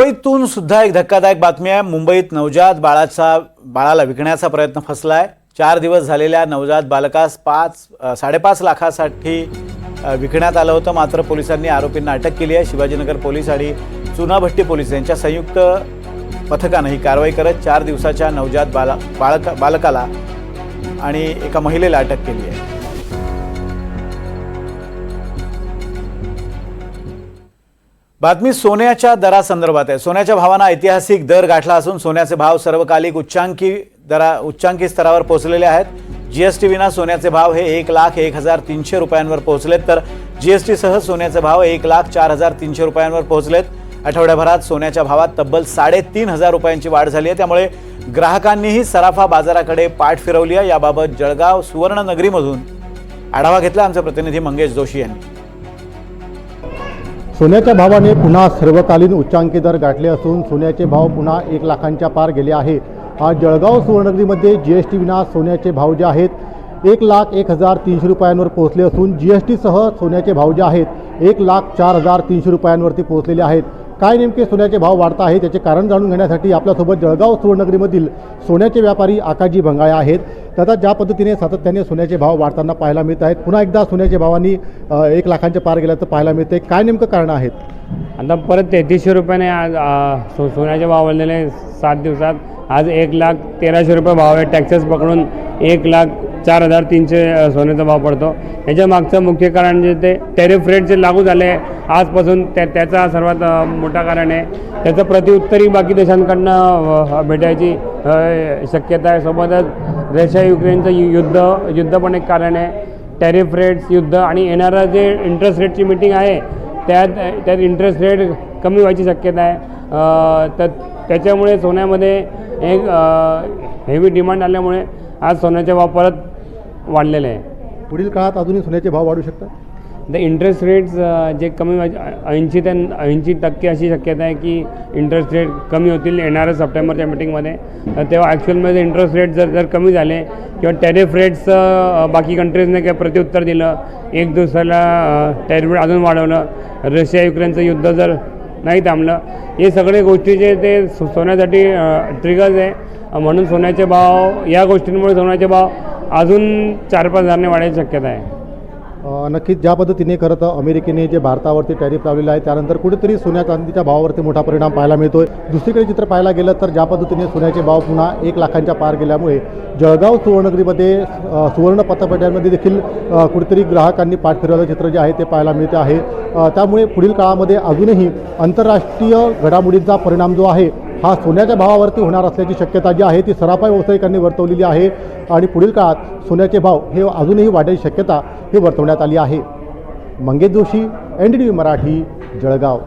मुंबईतून सुद्धा एक धक्कादायक बातमी आहे. मुंबईत नवजात बाळाचा बाळाला विकण्याचा प्रयत्न फसला आहे चार दिवस झालेल्या नवजात बालकास पाच साडेपाच लाखासाठी विकण्यात आलं होतं. मात्र पोलिसांनी आरोपींना अटक केली आहे. शिवाजीनगर पोलीस आणि चुनाभट्टी पोलीस यांच्या संयुक्त पथकानं ही कारवाई करत चार दिवसाच्या नवजात बाला बाळका बालकाला आणि एका महिलेला अटक केली आहे. बातमी सोन्याच्या दरासंदर्भात आहे. सोन्याच्या भावांना ऐतिहासिक दर गाठला असून सोन्याचे भाव सर्वकालिक उच्चांकी दरा उच्चांकी स्तरावर पोहोचलेले आहेत. जीएसटी विना सोन्याचे भाव हे एक लाख एक हजार तीनशे रुपयांवर पोहोचलेत. तर जी एस टीसह सोन्याचे भाव एक लाख चार हजार तीनशे रुपयांवर पोहोचलेत. आठवड्याभरात सोन्याच्या भावात तब्बल साडेतीन हजार रुपयांची वाढ झाली आहे. त्यामुळे ग्राहकांनीही सराफा बाजाराकडे पाठ फिरवली आहे. याबाबत जळगाव सुवर्णनगरीमधून आढावा घेतला आमचे प्रतिनिधी मंगेश जोशी यांनी. सोन्याच्या भावाने पुन्हा सर्वकालीन उच्चांकी दर गाठले असून सोन्याचे भाव पुन्हा एक लाखांच्या पार गेले आहे. आज जळगाव सुवर्णनगरीमध्ये जी एस टी विना सोन्याचे भाव जे आहेत एक लाख एक हजार तीनशे रुपयांवर पोहोचले असून जी एस टीसह सोन्याचे भाव जे आहेत एक लाख चार हजार तीनशे रुपयांवरती पोहोचलेले आहेत. काय नेमके सोन्याचे भाव वाढत आहे त्याचे कारण जाणून घेण्यासाठी आपल्यासोबत जळगाव सुवर्णनगरीमधील सोन्याचे व्यापारी आकाजी भंगाळे आहेत. त्याचा ज्या पद्धतीने सातत्याने सोन्याचे भाव वाढताना पाहायला मिळत आहेत पुन्हा एकदा सोन्याच्या भावांनी एक लाखांच्या पार गेल्याचं पाहायला मिळते काय नेमकं कारण आहेत? आता परत तेहतीसशे रुपयाने आज सो सोन्याचे भाव वाढलेले सात दिवसात. आज एक लाख तेराशे रुपये भाव आहे. टॅक्सेस पकडून एक लाख चार हजार तीनशे सोन्याचा भाव पडतो. याच्या मागचं मुख्य कारण जे ते टेरिफ रेट जे लागू झाले आहे, आजपासून त्या त्याचा सर्वात मोठा कारण आहे. त्याचं प्रतिउत्तरही बाकी देशांकडनं भेटायची शक्यता आहे. सोबतच रशिया युक्रेनचं युद्ध युद्ध पण एक कारण आहे. टॅरिफ रेट्स युद्ध आणि येणारं जे इंटरेस्ट रेटची मिटिंग आहे त्यात त्यात इंटरेस्ट रेट कमी व्हायची शक्यता आहे. तर त्याच्यामुळे सोन्यामध्ये एक हेवी डिमांड आल्यामुळे आज सोन्याच्या वापरात वाढलेले आहे. पुढील काळात अजूनही सोन्याचे भाव वाढू शकतात? द इंटरेस्ट रेट्स जे कमी ऐंशी ते ऐंशी टक्के अशी शक्यता आहे की इंटरेस्ट रेट कमी होतील येणाऱ्या सप्टेंबरच्या मिटिंगमध्ये तर तेव्हा ॲक्च्युअलमध्ये इंटरेस्ट रेट जर जर कमी झाले किंवा टॅरिफ रेट्स बाकी कंट्रीजने काही प्रत्युत्तर दिलं एक दिवसाला टॅरिफ रेट अजून वाढवलं रशिया युक्रेनचं युद्ध जर नाही थांबलं हे सगळे गोष्टी जे ते सोन्यासाठी ट्रिगर्स आहे. म्हणून सोन्याचे भाव या गोष्टींमुळे सोन्याचे भाव अजून चार पाच हजारने वाढायची शक्यता आहे. नक्कीच ज्या पद्धतीने खरं तर अमेरिकेने जे भारतावरती टॅरिफ लावलेला आहे त्यानंतर कुठेतरी सोन्या चांदीच्या भावावरती मोठा परिणाम पाहायला मिळतोय. दुसरीकडे चित्र पाहायला गेलं तर ज्या पद्धतीने सोन्याचे भाव पुन्हा एक लाखांच्या पार गेल्यामुळे जळगाव सुवर्णनगरीमध्ये सुवर्ण पतपेढ्यांमध्ये देखील कुठेतरी ग्राहकांनी पाठ फिरवलं चित्र जे आहे ते पाहायला मिळते आहे. त्यामुळे पुढील काळामध्ये अजूनही आंतरराष्ट्रीय घडामोडींचा परिणाम जो आहे हा सोन्याच्या भावावरती होणार असल्याची शक्यता जी आहे ती सराफा व्यावसायिकांनी वर्तवलेली आहे आणि पुढील काळात सोन्याचे भाव हे अजूनही वाढण्याची शक्यता ही वर्तवण्यात आली आहे. Mangesh Joshi N D T V Marathi Jalgaon.